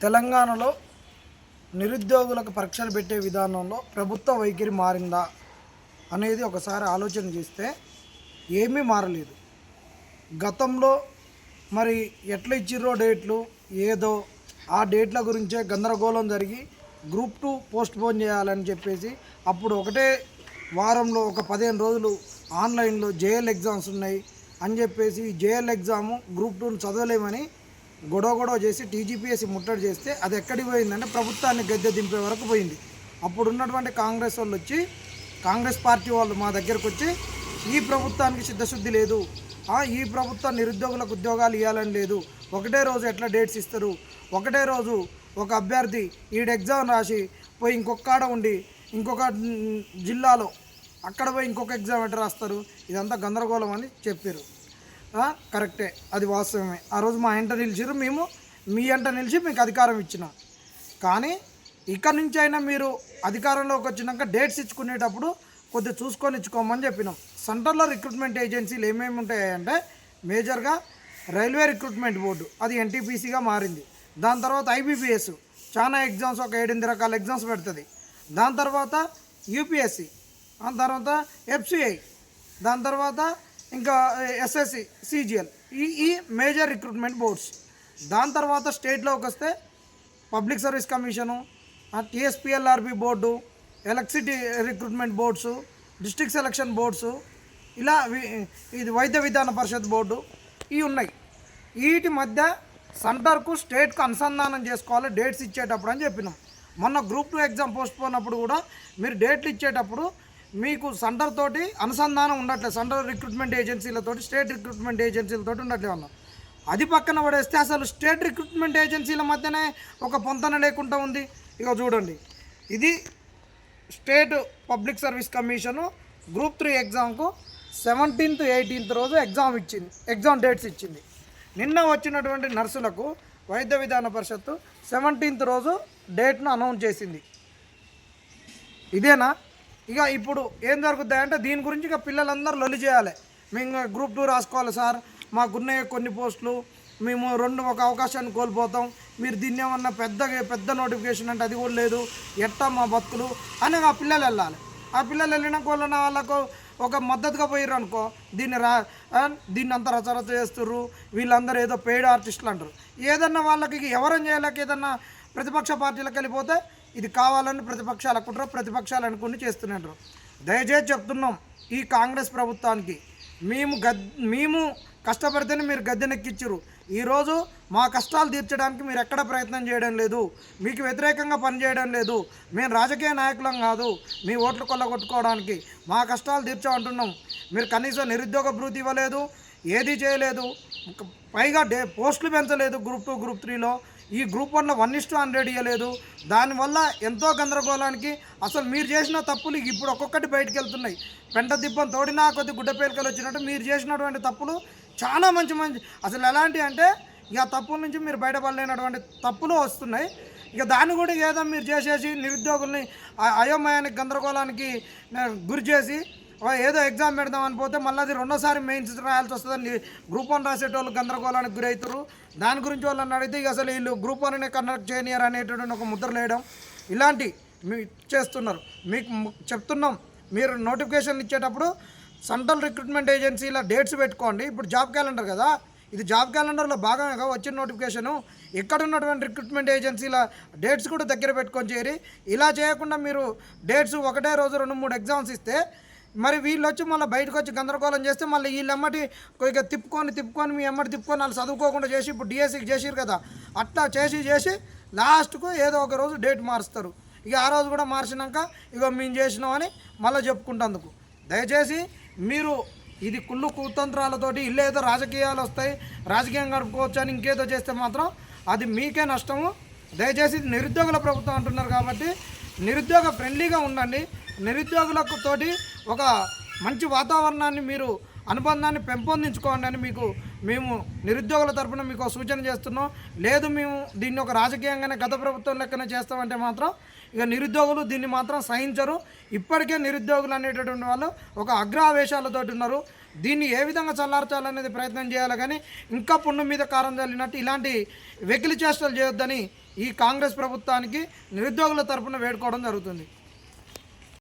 తెలంగాణలో నిరుద్యోగులకు పరీక్షలు పెట్టే విధానంలో ప్రభుత్వ వైఖరి మారిందా అనేది ఒకసారి ఆలోచన చేస్తే ఏమీ మారలేదు. గతంలో మరి ఎట్లా ఇచ్చిర్రో డేట్లు ఏదో ఆ డేట్ల గురించే గందరగోళం జరిగి గ్రూప్ టూ పోస్ట్ పోన్ చేయాలని చెప్పేసి అప్పుడు ఒకటే వారంలో ఒక పదిహేను రోజులు ఆన్లైన్లో జేఎల్ ఎగ్జామ్స్ ఉన్నాయి అని చెప్పేసి జేఎల్ ఎగ్జాము గ్రూప్ టూను చదవలేమని గొడవ గొడవ చేసి టీజీపీఎస్సీ ముట్టడి చేస్తే అది ఎక్కడికి పోయిందంటే ప్రభుత్వాన్ని గద్దె దింపే వరకు పోయింది. అప్పుడు ఉన్నటువంటి కాంగ్రెస్ వాళ్ళు వచ్చి కాంగ్రెస్ పార్టీ వాళ్ళు మా దగ్గరకు వచ్చి ఈ ప్రభుత్వానికి సిద్ధశుద్ధి లేదు. ఈ ప్రభుత్వం నిరుద్యోగులకు ఉద్యోగాలు ఇవ్వాలని లేదు. ఒకటే రోజు ఎట్లా డేట్స్ ఇస్తారు? ఒకటే రోజు ఒక అభ్యర్థి ఈడ ఎగ్జామ్ రాసి పోయి ఇంకొకాడ ఉండి ఇంకొక జిల్లాలో అక్కడ పోయి ఇంకొక ఎగ్జామ్ ఎట్లా రాస్తారు? ఇదంతా గందరగోళం అని చెప్పారు కరెక్టే. అది వాస్తవమే. ఆ రోజు మా ఇంట నిలిచిరు మేము మీ అంట నిలిచి మీకు అధికారం ఇచ్చినాం. కానీ ఇక్కడ నుంచి అయినా మీరు అధికారంలోకి వచ్చినాక డేట్స్ ఇచ్చుకునేటప్పుడు కొద్దిగా చూసుకొని ఇచ్చుకోమని చెప్పినాం. సెంటర్లో రిక్రూట్మెంట్ ఏజెన్సీలు ఏమేమి ఉంటాయంటే మేజర్గా రైల్వే రిక్రూట్మెంట్ బోర్డు అది ఎన్టీపీసీగా మారింది. దాని తర్వాత ఐబీపీఎస్ చాలా ఎగ్జామ్స్ ఒక ఏడెనిమిది రకాల ఎగ్జామ్స్ పెడుతుంది. దాని తర్వాత యూపీఎస్సి దాని తర్వాత ఎఫ్సిఐ దాని తర్వాత ఇంకా ఎస్ఎస్సి సిజిఎల్ ఈ ఈ మేజర్ రిక్రూట్మెంట్ బోర్డ్స్ దాని తర్వాత స్టేట్లోకి వస్తే public service commission TSPLRB board electricity recruitment boards district selection boards ఇలా ఇది వైద్య విధాన పరిషత్ బోర్డు ఇవి ఉన్నాయి. వీటి మధ్య సెంటర్కు స్టేట్కు అనుసంధానం చేసుకోవాలి డేట్స్ ఇచ్చేటప్పుడు అని చెప్పినాం. మొన్న గ్రూప్ టూ ఎగ్జామ్ పోస్ట్ పోయినప్పుడు కూడా మీరు డేట్లు ఇచ్చేటప్పుడు మీకు సెంటర్ తోటి అనుసంధానం ఉండట్లేదు సెంట్రల్ రిక్రూట్మెంట్ ఏజెన్సీలతో స్టేట్ రిక్రూట్మెంట్ ఏజెన్సీలతో ఉండట్లేదు అన్న అది పక్కన పడేస్తే అసలు స్టేట్ రిక్రూట్మెంట్ ఏజెన్సీల మధ్యనే ఒక పొంతన లేకుండా ఉంది. ఇక చూడండి. ఇది state public service commission group three ఎగ్జామ్కు seventeenth eighteenth రోజు ఎగ్జామ్ ఇచ్చింది. ఎగ్జామ్ డేట్స్ ఇచ్చింది. నిన్న వచ్చినటువంటి నర్సులకు వైద్య విధాన పరిషత్తు సెవెంటీన్త్ రోజు డేట్ను అనౌన్స్ చేసింది. ఇదేనా? ఇక ఇప్పుడు ఏం జరుగుతుంది అంటే దీని గురించి ఇక పిల్లలందరూ లొలి చేయాలి. మేము గ్రూప్ టూ రాసుకోవాలి సార్. మాకున్నాయి కొన్ని పోస్టులు. మేము రెండు ఒక అవకాశాన్ని కోల్పోతాం. మీరు దీన్ని ఏమన్నా పెద్ద పెద్ద నోటిఫికేషన్ అంటే అది కూడా లేదు. ఎట్టా మా బతుకులు? అని ఆ పిల్లలు వెళ్ళాలి. ఆ పిల్లలు వెళ్ళినాక వాళ్ళ వాళ్ళకు ఒక మద్దతుగా పోయారు అనుకో దీన్ని రా దీన్ని అంతా రచరచ చేస్తుర్రు. వీళ్ళందరూ ఏదో పెయిడ్ ఆర్టిస్టులు అంటారు. ఏదన్నా వాళ్ళకి ఎవరం చేయలేక ఏదన్నా ప్రతిపక్ష పార్టీలకు వెళ్ళిపోతే ఇది కావాలని ప్రతిపక్షాలు అనుకుంటారు ప్రతిపక్షాలు అనుకుని చేస్తున్నారు. దయచేసి చెప్తున్నాం ఈ కాంగ్రెస్ ప్రభుత్వానికి మేము గద్ మేము కష్టపడితేనే మీరు గద్దెనెక్కిచ్చారు. ఈరోజు మా కష్టాలు తీర్చడానికి మీరు ఎక్కడ ప్రయత్నం చేయడం లేదు. మీకు వ్యతిరేకంగా పనిచేయడం లేదు. మేము రాజకీయ నాయకులం కాదు. మీ ఓట్లు కొల్లగొట్టుకోవడానికి మా కష్టాలు తీర్చామంటున్నాం. మీరు కనీసం నిరుద్యోగ భృతి ఇవ్వలేదు ఏది చేయలేదు. పైగా డే పోస్టులు పెంచలేదు గ్రూప్ టూ గ్రూప్ త్రీలో. ఈ గ్రూప్ వన్లో వన్ ఇస్టు హండ్రెడ్ ఇవ్వలేదు దానివల్ల ఎంతో గందరగోళానికి అసలు మీరు చేసిన తప్పులు ఇప్పుడు ఒక్కొక్కటి బయటకు వెళ్తున్నాయి. పెంట దిబ్బం తోడినా కొద్ది గుడ్డ పేలికలు వచ్చినట్టు మీరు చేసినటువంటి తప్పులు చాలా మంచి మంచి అసలు ఎలాంటి అంటే ఇక తప్పుల నుంచి మీరు బయటపడలేనటువంటి తప్పులు వస్తున్నాయి. ఇక దాన్ని కూడా ఏదో మీరు చేసేసి నిరుద్యోగుల్ని ఆ- అయోమయానికి గందరగోళానికి గురి చేసి ఏదో ఎగ్జామ్ పెడదామని పోతే మళ్ళీ అది రెండోసారి మెయిన్స్ రాయాల్సి వస్తుందని గ్రూప్ వన్ రాసేటోళ్ళు గందరగోళానికి గురవుతారు దాని గురించి వాళ్ళని అడిగితే ఇక అసలు వీళ్ళు గ్రూప్ వన్ కండక్ట్ చేయనియర్ అనేటువంటి ఒక ముద్ర లేయడం ఇలాంటి మీ చేస్తున్నారు. మీకు చెప్తున్నాం. మీరు నోటిఫికేషన్ ఇచ్చేటప్పుడు సెంట్రల్ రిక్రూట్మెంట్ ఏజెన్సీల డేట్స్ పెట్టుకోండి. ఇప్పుడు జాబ్ క్యాలెండర్ కదా. ఇది జాబ్ క్యాలెండర్లో భాగంగా వచ్చిన నోటిఫికేషను ఇక్కడ ఉన్నటువంటి రిక్రూట్మెంట్ ఏజెన్సీల డేట్స్ కూడా దగ్గర పెట్టుకొని చేరి ఇలా చేయకుండా మీరు డేట్స్ ఒకటే రోజు రెండు మూడు ఎగ్జామ్స్ ఇస్తే మరి వీళ్ళు వచ్చి మళ్ళీ బయటకు వచ్చి గందరగోళం చేస్తే మళ్ళీ వీళ్ళమ్మటి కొద్దిగా తిప్పుకొని తిప్పుకొని మీ అమ్మటి తిప్పుకొని వాళ్ళు చదువుకోకుండా చేసి ఇప్పుడు డిఎస్సికి చేసిరు కదా అట్లా చేసి చేసి లాస్ట్కు ఏదో ఒక రోజు డేట్ మారుస్తారు. ఇక ఆ రోజు కూడా మార్చినాక ఇక మేము చేసినామని మళ్ళీ చెప్పుకుంటందుకు. దయచేసి మీరు ఇది కుళ్ళు కుతంత్రాలతోటి ఇల్లు ఏదో రాజకీయాలు వస్తాయి రాజకీయం గడుపుకోవచ్చు అని ఇంకేదో చేస్తే మాత్రం అది మీకే నష్టము. దయచేసి ఇది నిరుద్యోగుల ప్రభుత్వం అంటున్నారు కాబట్టి నిరుద్యోగ ఫ్రెండ్లీగా ఉండండి. నిరుద్యోగులకు తోటి ఒక మంచి వాతావరణాన్ని మీరు అనుబంధాన్ని పెంపొందించుకోండి అని మీకు మేము నిరుద్యోగుల తరపున మీకు సూచన చేస్తున్నాం. లేదు మేము దీన్ని ఒక రాజకీయంగానే గత ప్రభుత్వం లెక్కనే చేస్తామంటే మాత్రం ఇక నిరుద్యోగులు దీన్ని మాత్రం సహించరు. ఇప్పటికే నిరుద్యోగులు అనేటటువంటి వాళ్ళు ఒక అగ్రావేశాలతో ఉన్నారు. దీన్ని ఏ విధంగా చల్లార్చాలనేది ప్రయత్నం చేయాలి కానీ ఇంకా పుండు మీద కారం చల్లినట్టు ఇలాంటి వెకిలి చేష్టలు చేయొద్దని ఈ కాంగ్రెస్ ప్రభుత్వానికి నిరుద్యోగుల తరపున వేడుకోవడం జరుగుతుంది.